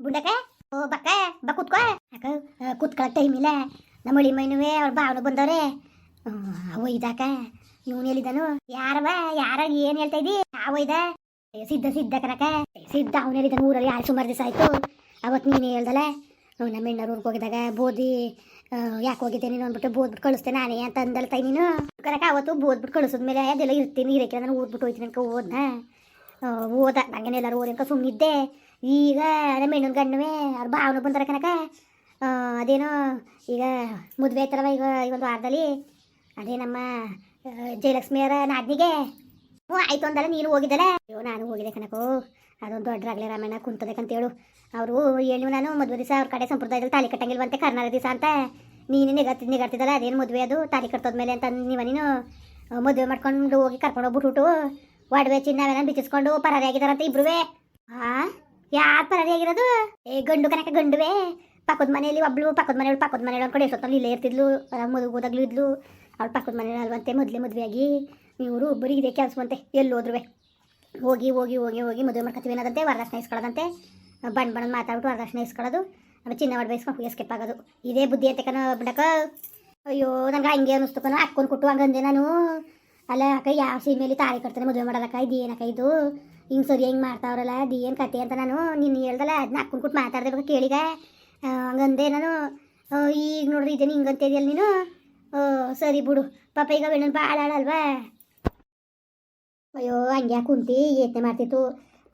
ಬುಂಡಕ ಓ ಬಕ್ಕ ಬಾ ಕುತ್ಕೋ ಅಕ್ಕ ಕೂತ್ಕೊಳ್ಳೋ ಟೈಮ್ ಇಲ್ಲ ನಮ್ಮ ಹಳಿ ಮೈನುವೆ ಅವ್ರ ಭಾವನ ಬಂದವ್ರೆ ಒಯ್ದಾಕ ಇವನು ಹೇಳಿದನು ಯಾರವ ಯಾರ ಏನ್ ಹೇಳ್ತಾ ಇದ್ದಿ ಅವ ಏ, ಸಿದ್ಧ ಸಿದ್ಧ ಕನಕ ಸಿದ್ಧ ಅವನು ಹೇಳಿದನು ಊರಲ್ಲಿ ಯಾರು ಸುಮಾರು ದಿವಸ ಆಯ್ತು ಅವತ್ತು ನೀನು ಹೇಳ್ದಲ್ಲ ನಮ್ಮ ಹೆಣ್ಣರು ಊರಿಗೆ ಹೋಗಿದಾಗ ಬೋದಿ ಯಾಕೆ ಹೋಗಿದ್ದೆ ನೀನು ಅಂದ್ಬಿಟ್ಟು ಬೋದ್ಬಿಟ್ಟು ಕಳಿಸ್ತೇನೆ ನಾನೇ ಅಂತ ಅಂದಲ್ಲ ನೀನು ಕನಕ ಅವತ್ತು ಬೋದ್ಬಿಟ್ಟು ಕಳಿಸಿದ್ಮೇಲೆ ಅದೆಲ್ಲ ಇರ್ತೀನಿ ಇರಕ್ಕೆ ನಾನು ಊದ್ಬಿಟ್ಟು ಹೋಯ್ತೀನಿ ಅನ್ಕೊ ಓದ್ನ ಓದ ನಂಗೇನೆಲ್ಲರೂ ಓದಿ ಅನ್ಕೊ ಸುಮ್ಮನಿದ್ದೆ ಈಗ ನಮ್ಮ ಹೆಣ್ಣು ಗಂಡುವೆ ಅವ್ರ ಭಾವನ ಬಂದಾರ ಕನಕ ಅದೇನೋ ಈಗ ಮದುವೆ ಆಯ್ತರವ ಈಗ, ಈ ಒಂದು ವಾರದಲ್ಲಿ. ಅದೇ ನಮ್ಮ ಜಯಲಕ್ಷ್ಮಿಯರ ನಾದಿಗೆ ಹ್ಞೂ ಆಯ್ತು ಅಂದಲ್ಲ, ನೀನು ಹೋಗಿದ್ದಲ್ಲ? ಅಯ್ಯೋ, ನಾನು ಹೋಗಿದ್ದೆ ಕನಕೋ ಅದೊಂದು ದೊಡ್ಡ ರಾಮಣ್ಣ ರಾಮಣ್ಣ ಕುಂತದಕ್ಕಂತೇಳು ಅವರು ಹೇಳು ನಾನು ಮದುವೆ ದಿವಸ ಅವ್ರ ಕಡೆ ಸಂಪ್ರದಾಯದಲ್ಲಿ ತಾಲಿ ಕಟ್ಟಂಗಿಲ್ವಂತೆ ಕರ್ನಾಟಕ ದಿವಸ ಅಂತ. ನೀನು ನಿಗತ್ತಿ ನಿಗರ್ತಿದ್ದಲ್ಲ ಅದೇನು ಮದುವೆ ಅದು? ತಾಲಿ ಕಟ್ಟೋದ್ಮೇಲೆ ಅಂತ ನೀವ ನೀನು. ಮದುವೆ ಮಾಡ್ಕೊಂಡು ಹೋಗಿ ಕರ್ಕೊಂಡು ಹೋಗ್ಬಿಟ್ಟು ಒಡವೆ ಚಿನ್ನ ಅವೆಲ್ಲ ಬಿಚ್ಚಿಸ್ಕೊಂಡು ಪರಾರಿ ಆಗಿದಾರಂತ ಇಬ್ರುವೆ. ಆ? ಯಾರು ಪರಾರಿ ಆಗಿರೋದು? ಏ, ಗಂಡು ಕನಕ ಗಂಡುವೆ. ಪಕ್ಕದ ಮನೆಯಲ್ಲಿ ಒಬ್ಳು, ಪಕ್ಕದ ಮನೆಯವ್ಳು ಪಕ್ಕದ ಮನೆಯವ್ಳು ಅನ್ಕೊಂಡು ಎಷ್ಟೊತ್ತಲ್ಲಿ ಇಲ್ಲೇ ಇರ್ತಿದ್ಲು. ಮದುವೆ ಹೋದಾಗ್ಲೂ ಇದ್ಲು. ಅವಳು ಪಕ್ಕದ ಮನೆಯವ್ಳು ಅಲ್ವಂತೆ, ಮೊದಲೇ ಮದುವೆಯಾಗಿ. ಇವರು ಒಬ್ಬರಿಗೆ ಇದೇ ಕೆಲಸವಂತೆ ಎಲ್ಲಿ ಹೋದ್ರುವೆ. ಹೋಗಿ ಹೋಗಿ ಹೋಗಿ ಹೋಗಿ ಮದುವೆ ಮಾಡ್ಕೊತೀವಿ ಅನ್ನೋದಂತೆ, ವರದಕ್ಷಿಣೆ ಇಸ್ಕೊಳ್ಳೋದಂತೆ. ಬಣ್ಣ ಬಣ್ಣ ಮಾತಾಡ್ಬಿಟ್ಟು ವರದಕ್ಷಿಣೆ ಇಸ್ಕೊಳ್ಳೋದು. ಆಮೇಲೆ ಚಿನ್ನ ಮಾಡಿ ಬಯಸ್ಕೊಂಡು ಎಸ್ಕೇಪ್ ಆಗೋದು. ಇದೇ ಬುದ್ಧಿ ಅಂತ ಕಣ ಬಿಡಕ ಅಯ್ಯೋ, ನಂಗೆ ಹಂಗೆ ಅನ್ನಿಸ್ತು ಕಣ. ಹಾಕ್ಕೊಂಡು ಕೊಟ್ಟು ಹಂಗಂದೆ ನಾನು. ಅಲ್ಲ ಅಕ್ಕ, ಯಾವ ಸೀಮೆಯಲ್ಲಿ ತಾಳಿ ಕಟ್ತಾನೆ ಮದುವೆ ಮಾಡೋದಕ್ಕ? ಇದು ಏನಕ್ಕ ಇದು? ಹಿಂಗೆ ಸರಿ ಹೆಂಗೆ ಮಾಡ್ತಾವ್ರಲ್ಲ, ಅದು ಏನು ಕತೆ ಅಂತ ನಾನು ನಿನ್ನ ಹೇಳ್ದಲ್ಲ ಅದನ್ನ ಅಕ್ಕನ ಕೊಟ್ಟು ಮಾತಾಡ್ದೆ ಕೇಳಿಗ. ಹಂಗಂದೆ ನಾನು ಈಗ ನೋಡ್ರಿ ಇದೇನು ಹಿಂಗಂತ ಇದೆಯಲ್ಲ ನೀನು? ಸರಿ ಬಿಡು. ಪಾಪ ಈಗ ಬೆಣ್ಣನ್ ಭಾಳ ಅಲ್ವಾ ಅಯ್ಯೋ, ಹಂಗೆ ಕುಂತಿ? ಯತ್ನೆ ಮಾಡ್ತಿತ್ತು.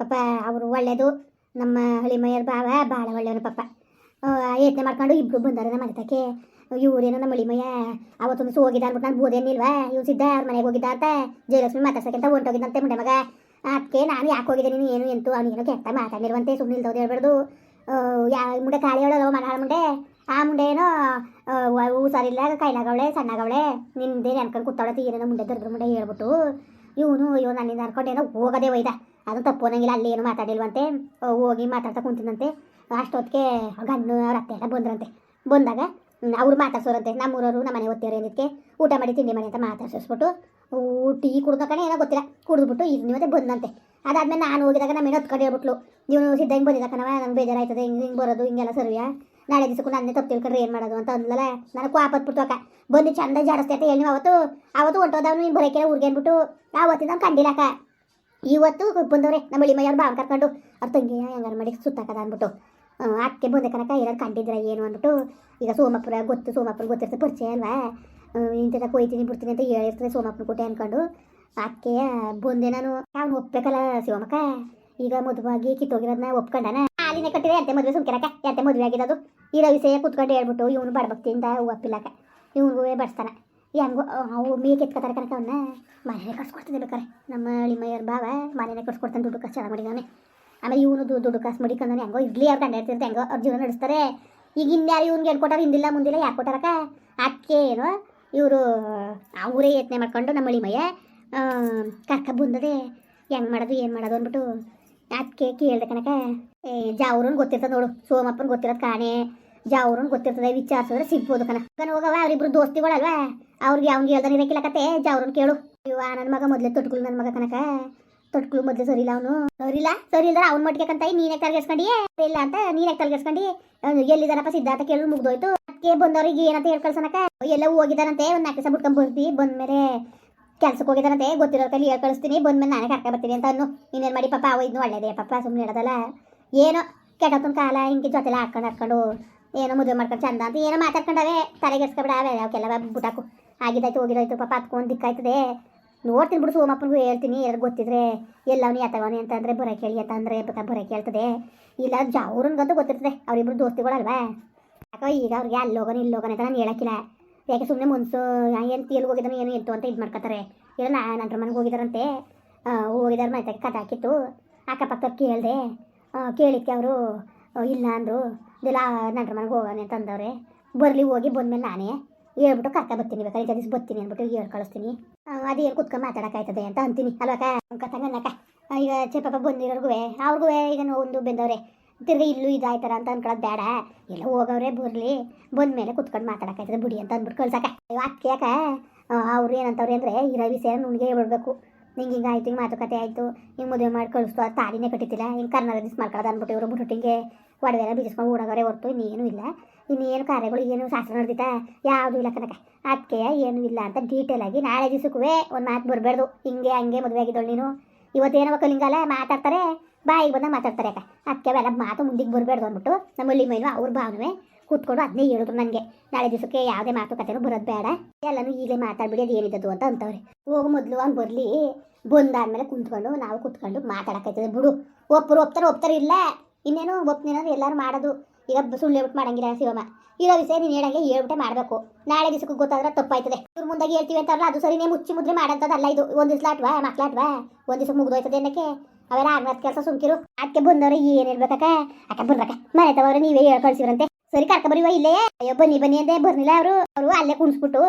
ಪಾಪ ಅವರು ಒಳ್ಳೇದು. ನಮ್ಮ ಹಳಿ ಮೈಯರ್ ಬಾವ ಭಾಳ ಒಳ್ಳೆಯವನು ಪಾಪ. ಯತ್ನೆ ಮಾಡ್ಕೊಂಡು ಇಬ್ಬರು ಬಂದಾರ ನಮ್ಮ ಮನೆತಕ್ಕೆ ಇವ್ರೇನೋ ನಮ್ಮ ಹಳಿ ಮಯ್ಯ ಅವತ್ತೊಂದು ಹೋಗಿದ್ದ ಅಂದ್ಬಿಟ್ಟು ನಾನು ಬೋದೇನಿಲ್ವಾ ಇವ್ರು ಸಿದ್ಧ ಅವ್ರ ಮನೆಗೆ ಹೋಗಿದ್ದ ಅಂತ ಜಯಲಕ್ಷ್ಮಿ ಅಂತ ಹೊಂಟೋಗಿದ್ದಂತೆ ಮುಂಡೆ ಮಗ. ಅದಕ್ಕೆ ನಾನು ಯಾಕೆ ಹೋಗಿದೆ ನೀನು, ಏನು ಎಂತು ಅವನಿಗೇನೋ ಕೆಟ್ಟ ಮಾತಾಡಿರುವಂತೆ ಸುಮ್ಮನೆ ಇಲ್ದೋದು ಹೇಳ್ಬಾರ್ದು ಯಾ, ಮುಂಡೆ ಕಾಳಿ ಹೇಳೋದು ಮನಹಾಳ ಮುಂಡೆ. ಆ ಮುಂಡೆ ಏನೋ ಹುಷಾರಿಲ್ಲ ಕೈಲಾಗವಳೆ, ಸಣ್ಣಾಗವಳೆ ನಿಂದೇನು ಅನ್ಕೊಂಡು ಕೂತಾಳತಿ ಏನೇನೋ ಮುಂಡೆ ದರ್ದ್ರ ಮುಂಡೆ ಹೇಳ್ಬಿಟ್ಟು. ಇವನು, ಅಯ್ಯೋ, ನನ್ನಿಂದ ಅನ್ಕೊಂಡು ಏನೋ ಹೋಗೋದೇ ಒಯ್ದ. ಅದು ತಪ್ಪು ಅನ್ನಂಗಿಲ್ಲ, ಅಲ್ಲಿ ಏನು ಮಾತಾಡಿಲ್ವಂತೆ ಹೋಗಿ ಮಾತಾಡ್ತಾ ಕುಂತಿದ್ದಂತೆ ಅಷ್ಟೊತ್ತಿಗೆ ಗಂಡು ಅವ್ರ ಅತ್ತೆ ಎಲ್ಲ ಬಂದ್ರಂತೆ. ಬಂದಾಗ ಅವ್ರು ಮಾತಾಡ್ಸೋರಂತೆ, ನಮ್ಮೂರವರು ನಮ್ಮ ಮನೆ ಓದ್ತಿರೋ ಏನಕ್ಕೆ ಊಟ ಮಾಡಿ, ತಿಂಡಿ ಮಾಡಿ ಅಂತ ಮಾತಾಡ್ಸಿಸ್ಬಿಟ್ಟು. ಟೀ ಕುಡ್ದ ಕಣೆ ಏನೋ ಗೊತ್ತಿಲ್ಲ. ಕುಡಿದ್ಬಿಟ್ಟು ಈಗ ಮತ್ತೆ ಬಂದಂತೆ. ಅದಾದ್ಮೇಲೆ ನಾನು ಹೋಗಿದಾಗ ನಮ್ಮ ಏನು ಹತ್ಕೊಂಡು ಹೇಳ್ಬಿಟ್ಲು ನೀವು ಸಿದ್ಧ ಹಿಂಗೆ ಬಂದಿದ್ದ ಕಣವ ನಂಗೆ ಬೇಜಾರಾಯ್ತದೆ, ಹಿಂಗೆ ಹಿಂಗೆ ಬರೋದು, ಹಿಂಗೆಲ್ಲ ಸರಿಯಾ ನಾಳೆ ದಿವಸಕ್ಕೂ ನನ್ನೇ ತಪ್ಪು ತಿಳ್ಕೊಂಡ್ರೆ ಏನು ಮಾಡೋದು ಅಂತ ಅಂದ್ಲಲ್ಲ ನನಗೆ ಕ್ವಾಪತ್ಬಿಟ್ಟು ಅಕ್ಕ. ಬಂದು ಚಂದ ಜಾಡಿಸ್ತೈತೆ ಅಂತ ಹೇಳಿ ಅವತ್ತು ಅವತ್ತು ಹೊಂಟೋದವ್ ನೀನು ಬರೋಕೆ ಅಂದ್ಬಿಟ್ಟು ಆವತ್ತಿಂದ ಅವ್ನು ಕಂಡಿಲ್ಲ ಇವತ್ತು ಬಂದವ್ರೆ, ನಮ್ಮ ಬಳಿ ಮೈಯವ್ರು ಬಾವು ಕರ್ಕೊಂಡು, ಅವ್ರ ತಂಗಿ ಹೆಂಗಾರು ಮಾಡಿ ಸುತ್ತಾಕದ ಅಂದ್ಬಿಟ್ಟು. ಅಕ್ಕೆ ಬಂದೆ ಕನಕ ಏನಾರು ಕಂಡಿದ್ರ ಏನು ಅಂದ್ಬಿಟ್ಟು, ಈಗ ಸೋಮಪುರ ಗೊತ್ತು ಸೋಮಪುರ ಗೊತ್ತಿರ್ತದೆ ಪರಿಚಯ ಅಲ್ವಾ? ಇಂಥದ ಕೊಯ್ತೀನಿ ಬಿಡ್ತೀನಿ ಅಂತ ಹೇಳಿರ್ತದೆ ಸೋಮಪ್ಪನ ಕೊಟ್ಟೆ ಅನ್ಕೊಂಡು. ಅದಕ್ಕೆ ಬಂದೆ ನಾನು. ಅವ್ನು ಒಪ್ಬೇಕಲ್ಲ ಶಿವಮಕ್ಕ ಈಗ ಮದುವಾಗಿ ಕಿತ್ತೋಗಿರೋದನ್ನ ಒಪ್ಕೊಂಡನ? ಹಾಲಿನ ಕಟ್ಟಿದೆ, ಎಂತೆ ಮದುವೆ ಸುಮ್ಕಿರಕ ಎಂತೆ ಮದುವೆ ಆಗಿರೋದು? ಇರೋ ವಿಷಯ ಕುತ್ಕೊಂಡು ಹೇಳ್ಬಿಟ್ಟು, ಇವನು ಬಡಬಕ್ತಿಯಿಂದ ಒಪ್ಪಿಲ್ಲಕ ಇವನಿಗೂ ಬಡಿಸ್ತಾನೆ. ಹೆಂಗೋ, ಅವು ಮೀ ಕೆತ್ಕೊತಾರೆ ಕನಕ ಅವನ್ನ ಮನೆಯೇ ಕಟ್ಸ್ಕೊಡ್ತಾನೆ ಬೇಕಾರೆ. ನಮ್ಮ ಅಳಿಮಯ್ಯರ ಬಾವ ಮನೆಯೇ ಕಟ್ಸ್ಕೊಡ್ತಾನೆ ದುಡ್ಡು ಕಾಸು ಚೆನ್ನಾಗಿ ಮಾಡಿದಾನೆ ಆಮೇಲೆ ಇವನು ದುಡ್ಡು ಕಾಸು ಮಡಿಕೊಂಡಾನೆ ಹೆಂಗೋ ಇಡ್ಲಿ ಅವ್ರು ಕಂಡು ಹೇಳ್ತಿರ್ತಾರೆ ಹೆಂಗೋ ಅವ್ರ ಜೀವನ ನಡೆಸ್ತಾರೆ. ಈಗ ಇನ್ಯಾರು ಇವ್ನಿಗೆ ಹೇಳ್ಕೊಟ್ಟಾರ, ಹಿಂದಿಲ್ಲ, ಮುಂದಿಲ್ಲ, ಯಾಕೆ ಕೊಟ್ಟಾರಕ್ಕ? ಅದಕ್ಕೆ ಏನು ಇವರು ಅವರೇ ಯತ್ನೆ ಮಾಡ್ಕೊಂಡು ನಮ್ಮ ಅಳಿಮಯ್ಯ ಕರ್ಕ ಬಂದದೆ, ಹೆಂಗೆ ಮಾಡೋದು, ಏನು ಮಾಡೋದು ಅಂದ್ಬಿಟ್ಟು ಅದಕ್ಕೆ ಕೇಳಿದೆ ಕನಕ ಏ, ಜಾವ್ರನ್ ಗೊತ್ತಿರ್ತದೆ ನೋಡು, ಸೋಮಪ್ಪನ ಗೊತ್ತಿರೋದು ಕಾಣೆ. ಜಾವ್ರನ್ ಗೊತ್ತಿರ್ತದೆ, ವಿಚಾರಿಸಿದ್ರೆ ಸಿಗ್ಬೋದು ಕಣ ಕಣ ಹೋಗವ ಅವರಿಬ್ಬರು ದೋಸ್ತಿಗಳಲ್ವಾ? ಅವ್ರಿಗೆ ಅವ್ನಿಗೆ ಹೇಳ್ದಾನೆ ಇರಕ್ಕಿಲ್ಲ ಕತೆ, ಜಾವ್ರನ್ ಕೇಳು. ಇವ ನನ್ನ ಮಗ ಮೊದಲೇ ತೊಟ್ಕೊಳ್ಳಿ ನನ್ನ ಮಗ ಕನಕ ತೊಟ್ಕುಳು ಮೊದ್ಲು ಸರಿಲ್ಲ ಅವನು. ಸರಿಲ್ಲ ಸರಿ ಇಲ್ದಾರ ಅವ್ನ ಮಟ್ಟಿಗೆ ಕಂತ ನೀನೇ ತಲೆಗೆಸ್ಕೊಂಡಿ. ಇಲ್ಲ ಅಂತ ನೀನೇ ತಲೆಗೆಸ್ಕೊಂಡಿ. ಎಲ್ಲಿದಾರಪ್ಪ ಸಿದ್ಧಾರ್ಥ ಕೇಳಿ, ಮುಗ್ದೋಯ್ತು. ಅದಕ್ಕೆ ಬಂದವ್ರಿಗೆ ಏನಂತ ಹೇಳ್ಕಳ್ಸನಕ ಎಲ್ಲ ಹೋಗಿದಾರಂತೆ ಒಂದು ನಾಲ್ಕು ದಿವಸ ಬಿಟ್ಕೊಂಡ್ ಬರ್ತಿ ಬಂದ್ಮೇಲೆ ಕೆಲ್ಸಕ್ಕೆ ಹೋಗಿದಾರಂತೆ ಗೊತ್ತಿರೋ ಕೈಲಿ ಹೇಳ್ ಕಳಿಸ್ತೀನಿ, ಬಂದ್ಮೇಲೆ ನಾನೇ ಕರ್ಕ ಬರ್ತೀನಿ ಅಂತ ಅನ್ನು ನೀನೇನ್ ಮಾಡಿ, ಪಾಪ ಅವ ಇದ್ನು ಒಳ್ಳೇದೇ, ಪಾಪ ಸುಮ್ಮನೆ ಇಡೋದಲ್ಲ ಏನೋ ಕೆಟ್ಟ ಕಾಲ ಹಿಂಗೆ ಜೊತೆಲ್ಲ ಹಾಕೊಂಡು ಹಾಕೊಂಡು ಏನೋ ಮದುವೆ ಮಾಡ್ಕೊಂಡು ಚಂದ ಅಂತ ಏನೋ ಮಾತಾಡ್ಕೊಂಡವೆ ತಲೆಗೆಸ್ಕೊಬಿಡ ಅವಕ್ಕೆಲ್ಲ ಬುಟಾಕು. ಆಗಿದಾಯ್ತು, ಹೋಗಿದಾಯ್ತು, ಪಾಪ ಹತ್ಕೊಂಡು ದಿಕ್ಕಾಯ್ತದೆ. ನೋಡ್ತೀನಿ ಬಿಡು ಸೋಮಪ್ಪನಿಗೂ ಹೇಳ್ತೀನಿ ಯಾರು ಗೊತ್ತಿದ್ರೆ ಎಲ್ಲವನಿ ಅಂತ ಅಂದರೆ ಬರೋ ಕೇಳಿ ಅಂತ ಅಂದರೆ ಬರೋ ಕೇಳ್ತದೆ. ಇಲ್ಲ ಜಾವ್ರನ್ಗಂತೂ ಗೊತ್ತಿರ್ತದೆ, ಅವರಿಬ್ರು ದೋಸ್ತಿಗಳಲ್ವಾ? ಯಾಕೋ ಈಗ ಅವ್ರಿಗೆ ಅಲ್ಲಿ ಹೋಗೋಣ ಇಲ್ಲಿ ಹೋಗೋಣ ಅಂತ ನಾನು ಹೇಳಕ್ಕಿಲ್ಲ. ಯಾಕೆ ಸುಮ್ಮನೆ ಮುನ್ಸು ಏನು ಎಲ್ಲಿ ಹೋಗಿದ್ದಾನೆ ಏನು ಎಂತು ಅಂತ ಇದು ಮಾಡ್ಕೊತಾರೆ. ಇಲ್ಲ, ನಾ ನನ್ನ ಮನೆಗೆ ಹೋಗಿದಾರಂತೆ ಹೋಗಿದಾರ ಮತ್ತೆ ಕತೆ ಹಾಕಿತ್ತು. ಅಕ್ಕಪಕ್ಕ ಕೇಳಿದೆ ಕೇಳಿಕ್ಕೆ ಅವರು, ಇಲ್ಲ ಅಂದರು, ಇದೆಲ್ಲ ನನ್ನ ಮನೆಗೆ ಹೋಗೋಣ ಅಂತಂದವ್ರೆ ಬರಲಿ ಹೋಗಿ ಬಂದ್ಮೇಲೆ ನಾನೇ. ಹೇಳ್ಬಿಟ್ಟು ಕರ್ಕ ಬರ್ತೀನಿ ಬೇಕಾದ್ರೆ ಜಾಸ್ತಿ ಬರ್ತೀನಿ ಅಂದ್ಬಿಟ್ಟು ಹೇಳಿ ಕಳಿಸ್ತೀನಿ. ಅದೇನು ಕುತ್ಕೊಂಡು ಮಾತಾಡೋಕ್ಕಾಯ್ತದೆ ಅಂತ ಅಂತೀನಿ. ಅಲ್ವಕ್ಕ ಕತ್ತಂಗನ್ನಕ್ಕ ಈಗ ಚಪ್ಪ ಬಂದಿರೋರ್ಗು ಅವ್ರಿಗೂ ಈಗ ಒಂದು ಬೆಂದವ್ರೆ. ತಿರ್ಗಿ ಇಲ್ಲೂ ಇದಾಯ್ತಾರ ಅಂತ ಅನ್ಕೊಳ್ಳೋದು ಬೇಡ ಎಲ್ಲ ಬರ್ಲಿ ಬರಲಿ. ಬಂದ್ಮೇಲೆ ಕುತ್ಕೊಂಡು ಮಾತಾಡೋಕ್ಕಾಯ್ತದೆ ಬಿಡಿ ಅಂತ ಅಂದ್ಬಿಟ್ಟು ಕಳ್ಸಕ್ಕ ಅಕ್ಕಿ. ಯಾಕೆ ಅವ್ರು ಅಂದ್ರೆ ಅಂದರೆ ಇರೋ ವಿಷಯ ನುಣ್ಗೆ ಹೇಳ್ಬಿಡ್ಬೇಕು. ನಿಂಗೆ ಹಿಂಗೆ ಆಯ್ತು, ಹಿಂಗೆ ಮಾತುಕತೆ ಆಯಿತು, ಹಿಂಗೆ ಮದುವೆ ಮಾಡಿ ಕಳಿಸ್ತು ಅದು ತಾಳಿನೇ ಕಟ್ಟಿತಿಲ್ಲ ಹಿಂಗೆ ಕರ್ನಾಟಕ ದಿಸ್ ಮಾಡ್ಕೊಳ್ಳೋದು ಅಂದ್ಬಿಟ್ಟು ಇವರು ಬಿಟ್ಟು ಹಿಂಗೆ ಒಡವೆಲ್ಲ ಬಿಡಿಸ್ಕೊಂಡು ಓಡೋಗರೆ ಹೊರ್ತು ಇನ್ನೇನು ಇಲ್ಲ. ಇನ್ನೇನು ಕಾರ್ಯಗಳು, ಏನು ಶಾಸ್ತ್ರ ನಡೆದಿತ್ತ ಯಾವುದೂ ಇಲ್ಲ ಕನಕ. ಅದಕ್ಕೆ ಏನು ಇಲ್ಲ ಅಂತ ಡೀಟೇಲ್ ಆಗಿ ನಾಳೆ ದಿವಸಕ್ಕೂ ಒಂದು ಮಾತು ಬರಬಾರ್ದು. ಹಿಂಗೆ, ಹಂಗೆ ಮದುವೆ ಆಗಿದ್ದಳು ನೀನು. ಇವತ್ತೇನವ ಕಲಿಂಗಲ್ಲ ಮಾತಾಡ್ತಾರೆ. ಬಾಯಿಗೆ ಬಂದಾಗ ಮಾತಾಡ್ತಾರೆ ಅಕ್ಕ ಅದಕ್ಕೆ ಅವೆಲ್ಲ ಮಾತು ಮುಂದಿಗೆ ಬರಬಾರ್ದು ಅಂದ್ಬಿಟ್ಟು ನಮ್ಮ ಹಳ್ಳಿ ಮೈನು ಅವ್ರ ಭಾವನೆ ಕೂತ್ಕೊಂಡು ಅದನ್ನೇ ಹೇಳಿದ್ರು ನನಗೆ. ನಾಳೆ ದಿವಸಕ್ಕೆ ಯಾವುದೇ ಮಾತುಕತೆನೂ ಬರೋದು ಬೇಡ. ಎಲ್ಲನೂ ಈಗಲೇ ಮಾತಾಡ್ಬಿಡಿ, ಅದು ಏನಿದ್ದದು ಅಂತ ಅಂತವ್ರೆ. ಹೋಗು ಮೊದಲು ಅವ್ನು ಬರಲಿ. ಬಂದಾದ್ಮೇಲೆ ಕುಂತ್ಕೊಂಡು ನಾವು ಕುತ್ಕೊಂಡು ಮಾತಾಡೋಕೈತದೆ ಬಿಡು. ಒಬ್ಬರು ಒಪ್ತಾರೆ ಒಪ್ತಾರೆ ಇಲ್ಲ. ಇನ್ನೇನು ಒಪ್ನೇನಂದ್ರೆ ಎಲ್ಲರೂ ಮಾಡೋದು. ಈಗ ಸುಳ್ಳು ಹೇಳ್ಬಿಟ್ಟು ಮಾಡಂಗಿಲ್ಲ ಶಿವಮ್ಮ. ಇರೋ ವಿಷಯ ನೀನು ಹೇಳಂಗೆ ಹೇಳ್ಬಿಟ್ಟೆ ಮಾಡಬೇಕು. ನಾಳೆ ದಿವಸಕ್ಕೂ ಗೊತ್ತಾದ್ರೆ ತಪ್ಪಾಯ್ತದೆ. ಇವ್ರ ಮುಂದಾಗಿ ಹೇಳ್ತೀವಿ ಅಂತಾರಲ್ಲ ಅದು ಸರಿನೇ ಮುಚ್ಚಿ ಮುದ್ರೆ ಮಾಡೋಂಥದ್ದಲ್ಲ ಇದು. ಒಂದು ದಿವಸ ಆಟ್ವಾ ಮಕ್ಳಾಟ್ವಾ? ಒಂದು ದಿವಸ ಮುಗ್ದೋಯ್ತದೆ ಅನ್ನಕ್ಕೆ? ಅವೆಲ್ಲ ಆಗ್ನದ ಕೆಲಸ ಸುಮ್ಕಿರು. ಅದಕ್ಕೆ ಬಂದವ್ರೆ ಏನಿರ್ಬೇಕಕ್ಕ ಅಕ್ಕ ಬರ್ರಕ್ಕ ಮನೆ ತವರ ನೀವೇ ಹೇಳ್ಕೊಳ್ಸಿರಂತೆ ಸರಿ ಕರ್ಕ ಬರೀವ ಇಲ್ಲೇ. ಅಯ್ಯೋ, ಬನ್ನಿ ಬನ್ನಿ ಅಂದೆ ಬರ್ನಿಲ್ಲ ಅವರು. ಅವರು ಅಲ್ಲೇ ಕುಣಿಸ್ಬಿಟ್ಟು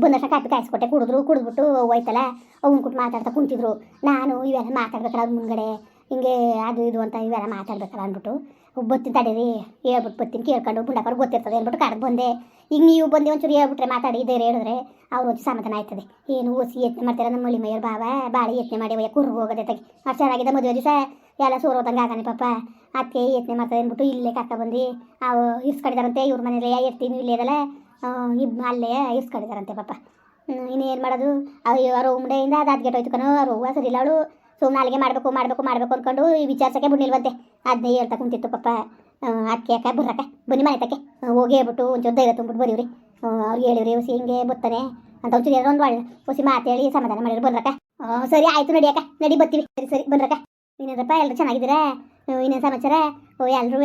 ಬಂದಷ್ಟ ಕಾಪಿ ಕಾಯಿಸ್ಕೊಟ್ಟೆ ಕುಡಿದ್ರು, ಕುಡಿದ್ಬಿಟ್ಟು ಹೋಯ್ತಲ್ಲ. ಅವ್ನು ಕುಟ್ಟು ಮಾತಾಡ್ತಾ ಕುಂತಿದ್ರು. ನಾನು ಇವೆಲ್ಲ ಮಾತಾಡ್ಬೇಕಲ್ಲ ಮುಂಗಡೆ ಹಿಂಗೆ ಅದು ಇದು ಅಂತ ಇವೆಲ್ಲ ಮಾತಾಡ್ಬೇಕಲ್ಲ ಅಂದ್ಬಿಟ್ಟು ಬತ್ತೀನಿ ರೀ ಹೇಳ್ಬಿಟ್ಟು ಬತ್ತೀನಿ ಕೇಳ್ಕೊಂಡು ಬುಡಕವ್ರು ಗೊತ್ತಿರ್ತದೆ ಅಂದ್ಬಿಟ್ಟು ಕರೆದು ಬಂದೆ. ಈಗ ನೀವು ಬಂದು ಒಂಚೂರು ಹೇಳ್ಬಿಟ್ರೆ ಮಾತಾಡಿ ಇದೇ ಹೇಳಿದ್ರೆ ಅವ್ರು ಒಂದು ಸಮಾಧಾನ ಆಯ್ತದೆ. ಏನು ಓಸಿ ಯತ್ನೆ ಮಾಡ್ತಾರೆ ನಮ್ಮ ಮಳಿ ಮೈಯರ್ ಬಾವ ಬಾಳಿ ಯತ್ನೆ ಮಾಡಿ ಒಯ್ಯ ಕುರ್ಗು ಹೋಗೋದೆ ತಗಿ. ಅಷ್ಟು ಚೆನ್ನಾಗಿದೆ ಮದುವೆ ದಿವಸ, ಎಲ್ಲ ಸೋರೋದಂಗೆ ಆಗಾನೆ ಪಾಪ. ಅದಕ್ಕೆ ಯತ್ನೆ ಮಾಡ್ತಾರೆ ಅಂದ್ಬಿಟ್ಟು ಇಲ್ಲೇ ಕರ್ಕ ಬಂದು ಅವು ಇಸ್ಕೊಂಡಿದಾರಂತೆ ಇವ್ರ ಮನೇಲಿ ಎತ್ತಿನ ಇಲ್ಲೇ ಇದಲ್ಲ. ಇಬ್ ಅಲ್ಲೇ ಇಸ್ಕೊಂಡಿದಾರಂತೆ ಪಾಪ. ಇನ್ನೇನು ಮಾಡೋದು? ಅವ್ರ ಉಂಡೆಯಿಂದ ಅದು ಅದ್ಗೆಟ್ ಹೋಯ್ತು ಕಣೋ ಅವ್ರ ಹೂವು ಸರಿ ಇಲ್ಲ ಅವಳು. ಸುಮ್ಮನೆ ಅಲ್ಲಿಗೆ ಮಾಡಬೇಕು ಮಾಡಬೇಕು ಮಾಡಬೇಕು ಅಂದ್ಕೊಂಡು ವಿಚಾರ್ಸಕ್ಕೆ ಬಿಡ್ನಿಲ್ವಂತೆ ಅದನ್ನೇ ಹೇಳ್ತಾ ಕುಂತಿತ್ತು ಪಪ್ಪ ಅಕ್ಕಿ ಅಕ್ಕ ಬರ್ರಕ್ಕ ಬನ್ನಿ ಮನೆ ತಕ್ಕೆ. ಹೋಗಿ ಹೇಳ್ಬಿಟ್ಟು ಒಂಚೂರು ಧೈರ್ಯ ತುಂಬಿಟ್ಟು ಬರೀವ್ರಿ. ಅವ್ರಿಗೆ ಹೇಳಿವ್ರಿ ಹುಸಿ ಹಿಂಗೆ ಬತ್ತಾನೆ ಅಂತ ಒಂಚೂರು ಏನೋ ಒಂದು ಒಳ್ಳೆ ಹುಸಿ ಮಾತು ಹೇಳಿ ಸಮಾಧಾನ ಮಾಡಿದ್ರು ಬರ್ರಕ್ಕ ಹ್ಮ್, ಸರಿ ಆಯಿತು ನಡಿಯಕ್ಕ ನಡಿ ಬರ್ತೀವಿ ಸರಿ ಸರಿ ಬಂದ್ರಕ್ಕ ಇನ್ನೇನಪ್ಪ ಎಲ್ಲರೂ ಚೆನ್ನಾಗಿದ್ದೀರಾ? ಇನ್ನೇನು ಸಮಾಚಾರ? ಎಲ್ಲರೂ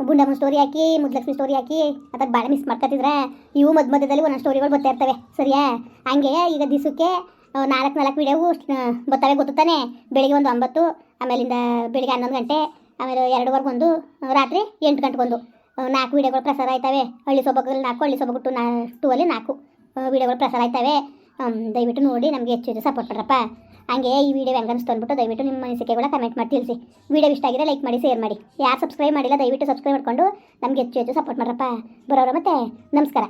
ಬುಂಡಮ್ಮನ ಸ್ಟೋರಿ ಹಾಕಿ ಮುದ್ಲಕ್ಷ್ಮಿ ಸ್ಟೋರಿ ಹಾಕಿ ಅದಕ್ಕೆ ಭಾಳ ಮಿಸ್ ಮಾಡ್ಕೊತಿದ್ರೆ ಇವು ಮಧ್ಯ ಮಧ್ಯದಲ್ಲಿ ಒಂದೊಂದು ಸ್ಟೋರಿಗಳು ಬರ್ತಾ ಇರ್ತವೆ. ಸರಿಯಾ? ಹಂಗೆ ಈಗ ದಿವಸಕ್ಕೆ ನಾಲ್ಕು ನಾಲ್ಕು ವಿಡಿಯೋವು ಬರ್ತವೆ ಗೊತ್ತಾನೆ ಬೆಳಿಗ್ಗೆ ಒಂದು ಒಂಬತ್ತು, ಆಮೇಲಿಂದ ಬೆಳಿಗ್ಗೆ ಹನ್ನೊಂದು ಗಂಟೆ, ಆಮೇಲೆ ಎರಡುವರೆಗೆ ಒಂದು ರಾತ್ರಿ ಎಂಟು ಗಂಟೆಗೊಂದು ನಾಲ್ಕು ವೀಡಿಯೋಗಳು ಪ್ರಸಾರ ಆಯ್ತವೆ. ಹಳ್ಳಿ ಸೊಬಗಲ್ಲಿ ನಾಲ್ಕು, ಹಳ್ಳಿ ಸೊಬಗು ಟು ನಾ ಟೂ ಅಲ್ಲಿ ನಾಲ್ಕು ವೀಡಿಯೋಗಳು ಪ್ರಸಾರ ಆಯ್ತವೆ. ದಯವಿಟ್ಟು ನೋಡಿ, ನಮಗೆ ಹೆಚ್ಚು ಹೆಚ್ಚು ಸಪೋರ್ಟ್ ಮಾಡ್ರಪ್ಪ. ಹಂಗೆ ಈ ವಿಡಿಯೋ ಹೆಂಗೆ ಅನಿಸ್ತು ಅಂದ್ಬಿಟ್ಟು ದಯವಿಟ್ಟು ನಿಮ್ಮ ಅನಿಸಿಕೆಗಳ ಕಮೆಂಟ್ ಮಾಡಿ ತಿಳಿಸಿ. ವಿಡಿಯೋ ಇಷ್ಟ ಆಗಿದೆ ಲೈಕ್ ಮಾಡಿ ಶೇರ್ ಮಾಡಿ. ಯಾರು ಸಬ್ಸ್ಕ್ರೈಬ್ ಮಾಡಿಲ್ಲ, ದಯವಿಟ್ಟು ಸಬ್ಸ್ಕ್ರೈಬ್ ಮಾಡ್ಕೊಂಡು ನಮಗೆ ಹೆಚ್ಚು ಹೆಚ್ಚು ಸಪೋರ್ಟ್ ಮಾಡ್ರಪ್ಪ. ಬರೋರ ಮತ್ತೆ, ನಮಸ್ಕಾರ.